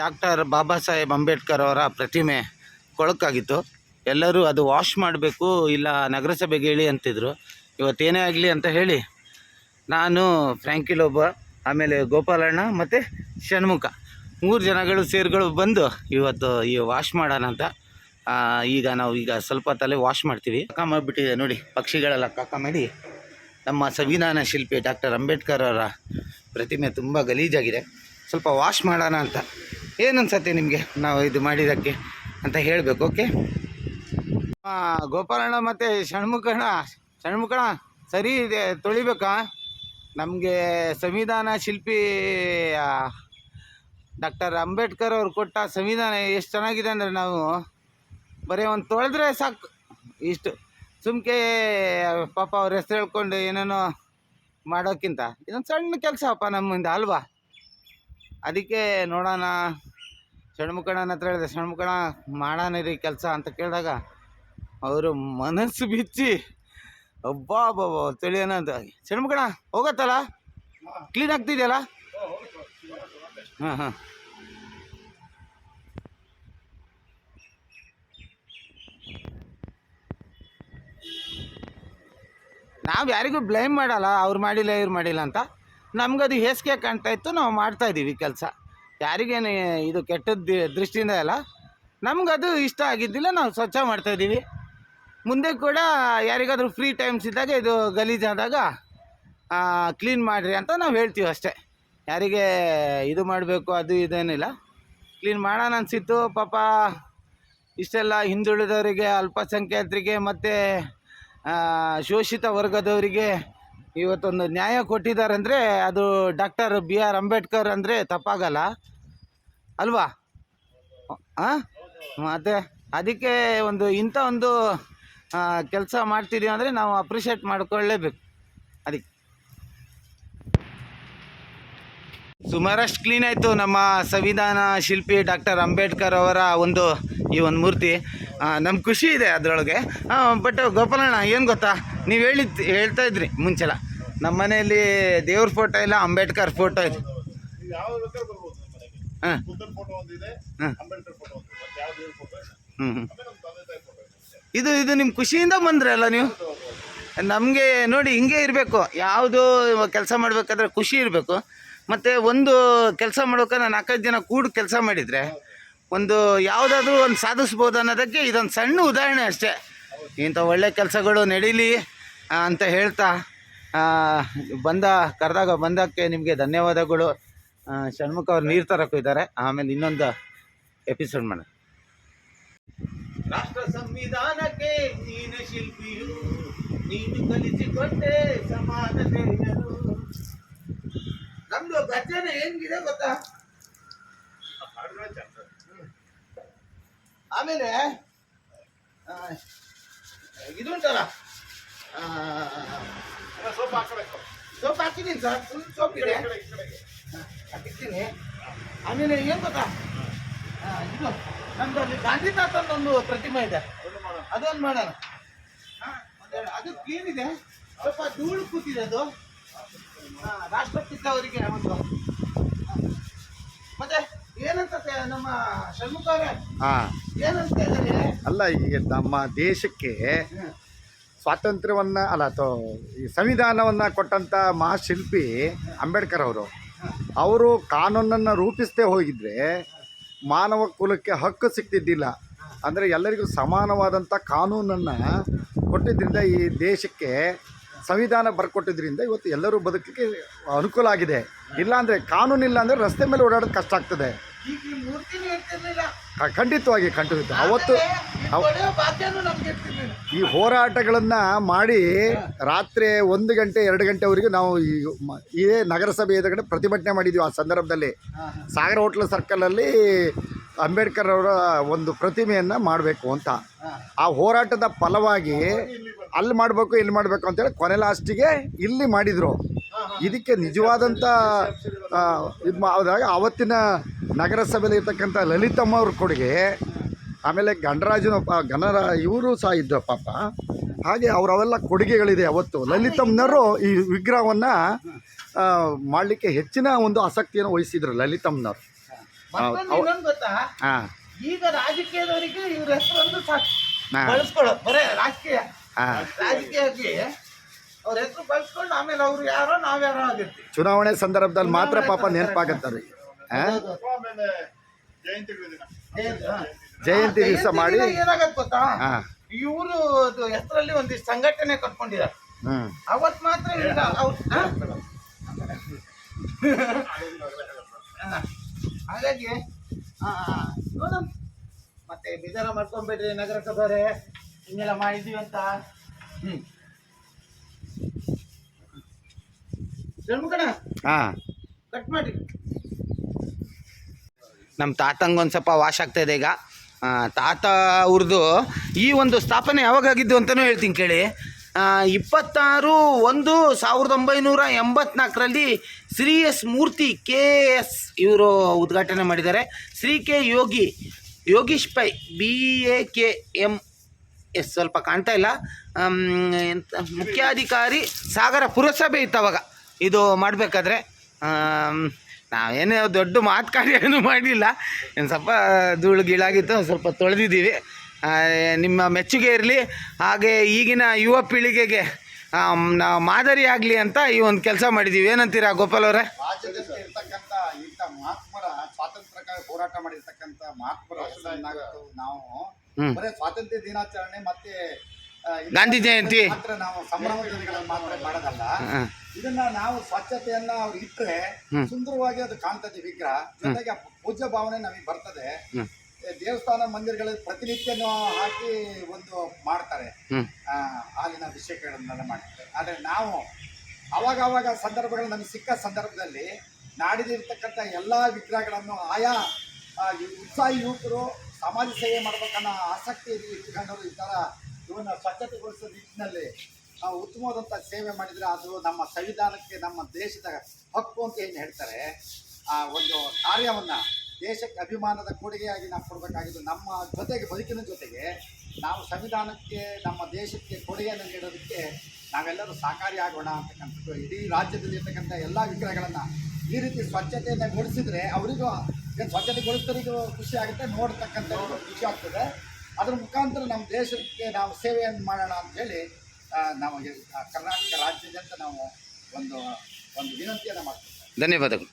Doctor Baba Saheb Ambedkar ಅವರ ಪ್ರತಿಮೆ ಕೊಳಕಾಗಿತ್ತು. ಎಲ್ಲರೂ ಅದು ವಾಶ್ ಮಾಡಬೇಕು, ಇಲ್ಲ ನಗರಸಭೆಗೆ ಹೇಳಿ ಅಂತಿದ್ರು. ಇವತ್ತೇನೇ ಆಗಲಿ ಅಂತ ಹೇಳಿ ನಾನು ಫ್ರ್ಯಾಂಕಿಲೊಬ್ಬ ಆಮೇಲೆ ಗೋಪಾಲಣ್ಣ ಮತ್ತು ಷಣ್ಮುಖ. ಮೂರು ಜನಗಳು ಸೇರ್ಗಳು ಬಂದು ಇವತ್ತು ಈ ವಾಶ್ ಮಾಡೋಣ ಅಂತ. ಈಗ ನಾವು ಈಗ ಸ್ವಲ್ಪ ತಲೆ ವಾಶ್ ಮಾಡ್ತೀವಿ. ಕಕ್ಕ ಮಾಡಿಬಿಟ್ಟಿದೆ ನೋಡಿ, ಪಕ್ಷಿಗಳೆಲ್ಲ ಕಕ್ಕ ಮಾಡಿ ನಮ್ಮ ಸಂವಿಧಾನ ಶಿಲ್ಪಿ ಡಾಕ್ಟರ್ ಅಂಬೇಡ್ಕರ್ ಅವರ ಪ್ರತಿಮೆ ತುಂಬ ಗಲೀಜಾಗಿದೆ. ಸ್ವಲ್ಪ ವಾಶ್ ಮಾಡೋಣ ಅಂತ. ಏನು ಅನ್ಸತ್ತೆ ನಿಮಗೆ ನಾವು ಇದು ಮಾಡಿದ್ದಕ್ಕೆ ಅಂತ ಹೇಳಬೇಕು, ಓಕೆ? ಗೋಪಾಲಣ್ಣ ಮತ್ತು ಷಣ್ಮುಖಣ್ಣ ಷಣ್ಮುಖಣ್ಣ, ಸರಿ ಇದೆ, ತೊಳಿಬೇಕಾ? ನಮಗೆ ಸಂವಿಧಾನ ಶಿಲ್ಪಿ ಡಾಕ್ಟರ್ ಅಂಬೇಡ್ಕರ್ ಅವ್ರು ಕೊಟ್ಟ ಸಂವಿಧಾನ ಎಷ್ಟು ಚೆನ್ನಾಗಿದೆ ಅಂದರೆ ನಾವು ಬರೀ ಒಂದು ತೊಳೆದ್ರೆ ಸಾಕು. ಇಷ್ಟು ಸುಮ್ಕೆ ಪಾಪ ಅವ್ರ ಹೆಸರು ಹೇಳ್ಕೊಂಡು ಏನೇನೋ ಮಾಡೋಕ್ಕಿಂತ. ಇದೊಂದು ಸಣ್ಣ ಕೆಲಸಪ್ಪ ನಮ್ಮಿಂದ, ಅಲ್ವಾ? ಅದಕ್ಕೆ ನೋಡೋಣ. ಷಣ್ಮುಖಣ್ಣನ ಹತ್ರ ಹೇಳಿದೆ, ಷಣ್ಮುಖಣ್ಣ ಮಾಡೋಣ ರೀ ಕೆಲಸ ಅಂತ ಕೇಳಿದಾಗ ಅವರು ಮನಸ್ಸು ಬಿಚ್ಚಿ ಅಬ್ಬಾ ಅಬ್ಬಾ ತಿಳಿಯೋಣ ಅಂತ. ಷಣ್ಮುಖಣ್ಣ, ಹೋಗತ್ತಲ್ಲ? ಕ್ಲೀನ್ ಆಗ್ತಿದೆಯಲ್ಲ? ಹಾಂ ಹಾಂ. ನಾವು ಯಾರಿಗೂ ಬ್ಲೇಮ್ ಮಾಡಲ್ಲ, ಅವ್ರು ಮಾಡಿಲ್ಲ, ಇವ್ರು ಮಾಡಿಲ್ಲ ಅಂತ. ನಮ್ಗದು ಹೇಸಿಗೆ ಕಾಣ್ತಾ ಇತ್ತು, ನಾವು ಮಾಡ್ತಾ ಇದ್ದೀವಿ ಕೆಲಸ. ಯಾರಿಗೇನು ಇದು ಕೆಟ್ಟದ್ದು ದೃಷ್ಟಿಯಿಂದ ಅಲ್ಲ, ನಮಗದು ಇಷ್ಟ ಆಗಿದ್ದಿಲ್ಲ, ನಾವು ಸ್ವಚ್ಛ ಮಾಡ್ತಾ ಇದ್ದೀವಿ. ಮುಂದೆ ಕೂಡ ಯಾರಿಗಾದರೂ ಫ್ರೀ ಟೈಮ್ಸ್ ಇದ್ದಾಗ ಇದು ಗಲೀಜಾದಾಗ ಕ್ಲೀನ್ ಮಾಡಿರಿ ಅಂತ ನಾವು ಹೇಳ್ತೀವಿ ಅಷ್ಟೇ. ಯಾರಿಗೆ ಇದು ಮಾಡಬೇಕು, ಅದು ಇದೇನಿಲ್ಲ ಕ್ಲೀನ್ ಮಾಡೋಣ ಅನಿಸಿತ್ತು, ಪಾಪ ಇಷ್ಟೆಲ್ಲ ಹಿಂದುಳಿದವರಿಗೆ, ಅಲ್ಪಸಂಖ್ಯಾತರಿಗೆ ಮತ್ತು ಶೋಷಿತ ವರ್ಗದವರಿಗೆ ಇವತ್ತೊಂದು ನ್ಯಾಯ ಕೊಟ್ಟಿದ್ದಾರೆ ಅಂದರೆ ಅದು ಡಾಕ್ಟರ್ ಬಿ ಆರ್ ಅಂಬೇಡ್ಕರ್ ಅಂದರೆ ತಪ್ಪಾಗಲ್ಲ. ಅಲ್ವಾ? ಹಾಂ ಮತ್ತೆ ಅದಕ್ಕೆ ಒಂದು ಇಂಥ ಒಂದು ಕೆಲಸ ಮಾಡ್ತಿದ್ದೀವಿ ಅಂದರೆ ನಾವು ಅಪ್ರಿಷಿಯೇಟ್ ಮಾಡ್ಕೊಳ್ಳೇಬೇಕು. ಅದಕ್ಕೆ. ಸುಮಾರಷ್ಟು ಕ್ಲೀನ್ ಆಯಿತು ನಮ್ಮ ಸಂವಿಧಾನ ಶಿಲ್ಪಿ ಡಾಕ್ಟರ್ ಅಂಬೇಡ್ಕರ್ ಅವರ ಒಂದು ಈ ಒಂದು ಮೂರ್ತಿ. ನಮ್ಮ ಖುಷಿ ಇದೆ ಅದರೊಳಗೆ. ಬಟ್ ಗೋಪಾಲಣ್ಣ, ಏನು ಗೊತ್ತಾ? ನೀವು ಹೇಳಿದ್, ಹೇಳ್ತಾ ಇದ್ರಿ ಮುಂಚೆಲ್ಲ. ನಮ್ಮ ಮನೆಯಲ್ಲಿ ದೇವ್ರ ಫೋಟೋ ಇಲ್ಲ, ಅಂಬೇಡ್ಕರ್ ಫೋಟೋ ಇದೆ. ಹಾಂ. ಹ್ಞೂ ಹ್ಞೂ ಇದೆ, ಇದು ನಿಮ್ಮ ಖುಷಿಯಿಂದ ಬಂದ್ರಲ್ಲ ನೀವು? ನಮಗೆ ನೋಡಿ ಹಿಂಗೆ ಇರಬೇಕು. ಯಾವುದು ಕೆಲಸ ಮಾಡಬೇಕಾದ್ರೆ ಖುಷಿ ಇರಬೇಕು. ಮತ್ತು ಒಂದು ಕೆಲಸ ಮಾಡ್ಬೇಕಾದ್ರೆ ನಾಲ್ಕೈದು ಜನ ಕೂಡಿ ಕೆಲಸ ಮಾಡಿದರೆ ಒಂದು ಯಾವುದಾದ್ರೂ ಒಂದು ಸಾಧಿಸ್ಬೋದು ಅನ್ನೋದಕ್ಕೆ ಇದೊಂದು ಸಣ್ಣ ಉದಾಹರಣೆ ಅಷ್ಟೇ. ಇಂಥ ಒಳ್ಳೆ ಕೆಲಸಗಳು ನಡೀಲಿ ಅಂತ ಹೇಳ್ತಾ ಬಂದ ಕರೆದಾಗ ಬಂದಕ್ಕೆ ನಿಮಗೆ ಧನ್ಯವಾದಗಳು. ಷಣ್ಮುಖ ಅವರು ನೀರು ತರಕ್ಕೂ ಇದ್ದಾರೆ. ಆಮೇಲೆ ಇನ್ನೊಂದು ಎಪಿಸೋಡ್ ಮಾಡೋಣ. ರಾಷ್ಟ್ರ ಸಂವಿಧಾನಕ್ಕೆ ನೀನು ಶಿಲ್ಪಿಯು. ನೀನು ಕಲಿಸಿಕೊಂಡೆ ಸಮಾನತೆಯರು ನಮ್ದು ಗರ್ಜನೆ ಹೆಂಗಿದೆ ಗೊತ್ತಾ? ಆಮೇಲೆ ಇದು ಆಮೇಲೆ ಆ, ಸೋಪ್ ಹಾಕಬೇಕು ಸೋಪ್ ಹಾಕಿದ್ದೀನಿ ಸರ್ ಫುಲ್ ಸೋಪ್ ಇದೆ ಹಾಕಿರ್ತೀನಿ ಆಮೇಲೆ ಏನು ಗೊತ್ತಾ ಇದು ನಮ್ದು ಅಲ್ಲಿ ಅಂತ ಒಂದು ಪ್ರತಿಮೆ ಇದೆ ಅದೊಂದು ಮಾಡೋಣ ಅದು ಕ್ಲೀನ್ ಇದೆ ಸ್ವಲ್ಪ ಧೂಳು ಕೂತಿದೆ ಅದು ಹಾ, ರಾಷ್ಟ್ರಪಿತ ಅವರಿಗೆ ಒಂದು ಮತ್ತೆ ಏನಂತ ನಮ್ಮ ಷಣ್ಮುಖ ಅವರೇ ಹಾಂ ಏನಂತ ಇದ್ದಾರೆ? ಅಲ್ಲ ಈಗ ನಮ್ಮ ದೇಶಕ್ಕೆ ಸ್ವಾತಂತ್ರ್ಯವನ್ನು, ಅಲ್ಲ ಅಥವಾ ಈ ಸಂವಿಧಾನವನ್ನು ಕೊಟ್ಟಂಥ ಮಹಾಶಿಲ್ಪಿ ಅಂಬೇಡ್ಕರ್ ಅವರು ಅವರು ಕಾನೂನನ್ನು ರೂಪಿಸದೆ ಹೋಗಿದ್ದರೆ ಮಾನವ ಕುಲಕ್ಕೆ ಹಕ್ಕು ಸಿಗ್ತಿದ್ದಿಲ್ಲ. ಅಂದರೆ ಎಲ್ಲರಿಗೂ ಸಮಾನವಾದಂಥ ಕಾನೂನನ್ನು ಕೊಟ್ಟಿದ್ದರಿಂದ ಈ ದೇಶಕ್ಕೆ ಸಂವಿಧಾನ ಬರ್ಕೊಟ್ಟಿದ್ರಿಂದ ಇವತ್ತು ಎಲ್ಲರೂ ಬದುಕಕ್ಕೆ ಅನುಕೂಲ ಆಗಿದೆ. ಇಲ್ಲಾಂದರೆ ಕಾನೂನಿಲ್ಲ ಅಂದರೆ ರಸ್ತೆ ಮೇಲೆ ಓಡಾಡೋದು ಕಷ್ಟ ಆಗ್ತದೆ. ಖಂಡಿತವಾಗಿ ಖಂಡಿತ ಅವತ್ತು ಈ ಹೋರಾಟಗಳನ್ನು ಮಾಡಿ ರಾತ್ರಿ ಒಂದು ಗಂಟೆ ಎರಡು ಗಂಟೆವರೆಗೂ ನಾವು ಈ ಇದೇ ನಗರಸಭೆ ಎದುರುಗಡೆ ಪ್ರತಿಭಟನೆ ಮಾಡಿದ್ವಿ ಆ ಸಂದರ್ಭದಲ್ಲಿ. ಸಾಗರ ಹೋಟ್ಲ್ ಸರ್ಕಲಲ್ಲಿ ಅಂಬೇಡ್ಕರ್ ಅವರ ಒಂದು ಪ್ರತಿಮೆಯನ್ನು ಮಾಡಬೇಕು ಅಂತ. ಆ ಹೋರಾಟದ ಫಲವಾಗಿ ಅಲ್ಲಿ ಮಾಡಬೇಕು ಇಲ್ಲಿ ಮಾಡಬೇಕು ಅಂತೇಳಿ ಕೊನೆ ಲಾಸ್ಟಿಗೆ ಇಲ್ಲಿ ಮಾಡಿದರು. ಇದಕ್ಕೆ ನಿಜವಾದಂಥ ಇದು ಮಾಡಿದಾಗ ಆವತ್ತಿನ ನಗರಸಭೆಯಲ್ಲಿ ಇರ್ತಕ್ಕಂಥ ಲಲಿತಮ್ಮ ಅವ್ರ ಕೊಡುಗೆ ಆಮೇಲೆ ಗಣರಾಜನ ಗಣರ ಇವರು ಸಹ ಇದ್ದರು ಪಾಪ. ಹಾಗೆ ಅವರವೆಲ್ಲ ಕೊಡುಗೆಗಳಿದೆ ಅವತ್ತು. ಲಲಿತಮ್ಮನವರು ಈ ವಿಗ್ರಹವನ್ನು ಮಾಡಲಿಕ್ಕೆ ಹೆಚ್ಚಿನ ಒಂದು ಆಸಕ್ತಿಯನ್ನು ವಹಿಸಿದ್ರು ಲಲಿತಮ್ಮನವರು. ಹಾಂ. ಈಗ ರಾಜಕೀಯದವರಿಗೆ ಇವ್ರ ಹೆಸರೊಂದು ಸಾಕು ಹಾ. ಬಳಸ್ಕೊಳ್ಳೋದು ಬರೇ ರಾಜಕೀಯ. ಹಾಂ. ರಾಜಕೀಯಕ್ಕೆ ಅವ್ರ ಹೆಸರು ಬಳಸ್ಕೊಂಡು ಆಮೇಲೆ ಅವ್ರು ಯಾರೋ ನಾವ್ಯಾರೋ ಆಗಿರ್ತೀವಿ. ಚುನಾವಣೆ ಸಂದರ್ಭದಲ್ಲಿ ಮಾತ್ರ ಪಾಪ ನೆನಪಾಗತ್ತಾರೆ ಜಯಂತಿ ದಿವಸ ಮಾಡಿ. ಏನಾಗತ್ ಗೊತ್ತಾ? ಹಾಂ ಇವರು ಹೆಸರಲ್ಲಿ ಒಂದಿಷ್ಟು ಸಂಘಟನೆ ಕಟ್ಕೊಂಡಿದ್ದಾರೆ. ಹ್ಞೂ ಅವತ್ ಮಾತ್ರ. ಹಾಗಾಗಿ ಆ, ನೋಡೋಣ. ಮತ್ತೆ ಬೇಜಾರ ಮಾಡ್ಕೊಂಬೇಡ್ರಿ ನಗರಸಭೆಯವರೇ. ಹಿಂಗೆಲ್ಲ ಮಾಡಿದೀವಿ ಅಂತ. ಹ್ಮ್. ಕಟ್ ಮಾಡಿ ನಮ್ಮ ತಾತಂಗೆ ಒಂದು ಸ್ವಲ್ಪ ವಾಶ್ ಆಗ್ತಾಯಿದೆ ಈಗ. ತಾತ ಅವ್ರದ್ದು ಈ ಒಂದು ಸ್ಥಾಪನೆ ಯಾವಾಗ ಆಗಿದ್ದು ಅಂತಲೂ ಹೇಳ್ತೀನಿ ಕೇಳಿ. ಇಪ್ಪತ್ತಾರು ಒಂದು ಸಾವಿರದ ಒಂಬೈನೂರ ಎಂಬತ್ನಾಲ್ಕರಲ್ಲಿ Shri S Murthy K S ಇವರು ಉದ್ಘಾಟನೆ ಮಾಡಿದ್ದಾರೆ. Shri K Yogi, Yogish Pai, B A K M S ಸ್ವಲ್ಪ ಕಾಣ್ತಾ ಇಲ್ಲ. ಎಂತ, ಮುಖ್ಯಾಧಿಕಾರಿ ಸಾಗರ ಪುರಸಭೆ ಇತ್ತು ಅವಾಗ. ಇದು ಮಾಡಬೇಕಾದ್ರೆ ನಾವೇನೇ ದೊಡ್ಡ ಮಾತು ಕಾರ್ಯ ಏನು ಮಾಡಲಿಲ್ಲ ಏನು ಸ್ವಲ್ಪ ಧೂಳು ಗೀಳಾಗಿತ್ತು ಸ್ವಲ್ಪ ತೊಳೆದಿದ್ದೀವಿ. ನಿಮ್ಮ ಮೆಚ್ಚುಗೆ ಇರಲಿ. ಹಾಗೆ ಈಗಿನ ಯುವ ಪೀಳಿಗೆಗೆ ನಾವು ಮಾದರಿ ಆಗಲಿ ಅಂತ ಈ ಒಂದು ಕೆಲಸ ಮಾಡಿದ್ದೀವಿ. ಏನಂತೀರಾ ಗೋಪಾಲ್ ಅವರ? ರಾಜ್ಯದಲ್ಲಿ ಇರ್ತಕ್ಕಂಥ ಇಂಥ ಮಹಾತ್ಮರ ಸ್ವಾತಂತ್ರ್ಯಕ್ಕಾಗಿ ಹೋರಾಟ ಮಾಡಿರ್ತಕ್ಕಂಥ ಮಹಾತ್ಮರ ನಾವು. ಬರೀ ಸ್ವಾತಂತ್ರ್ಯ ದಿನಾಚರಣೆ ಮತ್ತೆ ಗಾಂಧಿ ಜಯಂತಿ. ನಾವು ಮಾತ್ರ ಮಾಡೋದಲ್ಲ. ಇದನ್ನ ನಾವು ಸ್ವಚ್ಛತೆಯನ್ನ ಅವ್ರು ಇಟ್ಟರೆ ಸುಂದರವಾಗಿ ಅದು ಕಾಣ್ತದೆ ವಿಗ್ರಹ. ಜೊತೆಗೆ ಪೂಜ್ಯ ಭಾವನೆ ನಮಗೆ ಬರ್ತದೆ. ದೇವಸ್ಥಾನ ಮಂದಿರಗಳಲ್ಲಿ ಪ್ರತಿನಿತ್ಯನೂ ಹಾಕಿ ಒಂದು ಮಾಡ್ತಾರೆ. ಹಾಲಿನ ಅಭಿಷೇಕಗಳನ್ನೆಲ್ಲ ಮಾಡ್ತಾರೆ. ಆದರೆ ನಾವು ಅವಾಗ ಅವಾಗ ಸಂದರ್ಭಗಳು ನಮಗೆ ಸಿಕ್ಕ ಸಂದರ್ಭದಲ್ಲಿ ನಾಡಿದಿರ್ತಕ್ಕಂಥ ಎಲ್ಲಾ ವಿಗ್ರಹಗಳನ್ನು ಆಯಾ ಉತ್ಸಾಹಿ ಯುವಕರು ಸಮಾಜ ಸೇವೆ ಮಾಡ್ಬೇಕನ್ನೋ ಆಸಕ್ತಿ ಇಟ್ಕೊಂಡವರು ಈ ಥರ ಇವನ್ನ ಸ್ವಚ್ಛತೆಗೊಳಿಸೋ ನಿಟ್ಟಿನಲ್ಲಿ ನಾವು ಉತ್ತಮವಾದಂಥ ಸೇವೆ ಮಾಡಿದರೆ ಅದು ನಮ್ಮ ಸಂವಿಧಾನಕ್ಕೆ, ನಮ್ಮ ದೇಶದ ಹಕ್ಕು ಅಂತ ಏನು ಹೇಳ್ತಾರೆ, ಆ ಒಂದು ಕಾರ್ಯವನ್ನು ದೇಶಕ್ಕೆ ಅಭಿಮಾನದ ಕೊಡುಗೆಯಾಗಿ ನಾವು ಕೊಡಬೇಕಾಗಿದ್ದು ನಮ್ಮ ಜೊತೆಗೆ, ಬದುಕಿನ ಜೊತೆಗೆ ನಾವು ಸಂವಿಧಾನಕ್ಕೆ, ನಮ್ಮ ದೇಶಕ್ಕೆ ಕೊಡುಗೆಯನ್ನು ನೀಡೋದಕ್ಕೆ ನಾವೆಲ್ಲರೂ ಸಹಕಾರಿಯಾಗೋಣ ಅಂತಕ್ಕಂಥದ್ದು, ಇಡೀ ರಾಜ್ಯದಲ್ಲಿ ಇರ್ತಕ್ಕಂಥ ಎಲ್ಲ ವಿಗ್ರಹಗಳನ್ನು ಈ ರೀತಿ ಸ್ವಚ್ಛತೆಯನ್ನು ಗೊಳಿಸಿದ್ರೆ ಅವರಿಗೂ ಏನು ಸ್ವಚ್ಛತೆಗೊಳಿಸಿದವರಿಗೂ ಖುಷಿ ಆಗುತ್ತೆ ಖುಷಿ ಆಗ್ತದೆ. ಅದ್ರ ಮುಖಾಂತರ ನಮ್ಮ ದೇಶಕ್ಕೆ ನಾವು ಸೇವೆಯನ್ನು ಮಾಡೋಣ ಅಂತ ಹೇಳಿ ಆ, ನಮಗೆ ಆ, ಕರ್ನಾಟಕ ರಾಜ್ಯದಂತ ನಾವು ಒಂದು ಒಂದು ವಿನಂತಿಯನ್ನು ಮಾಡ್ತೀವಿ. ಧನ್ಯವಾದಗಳು.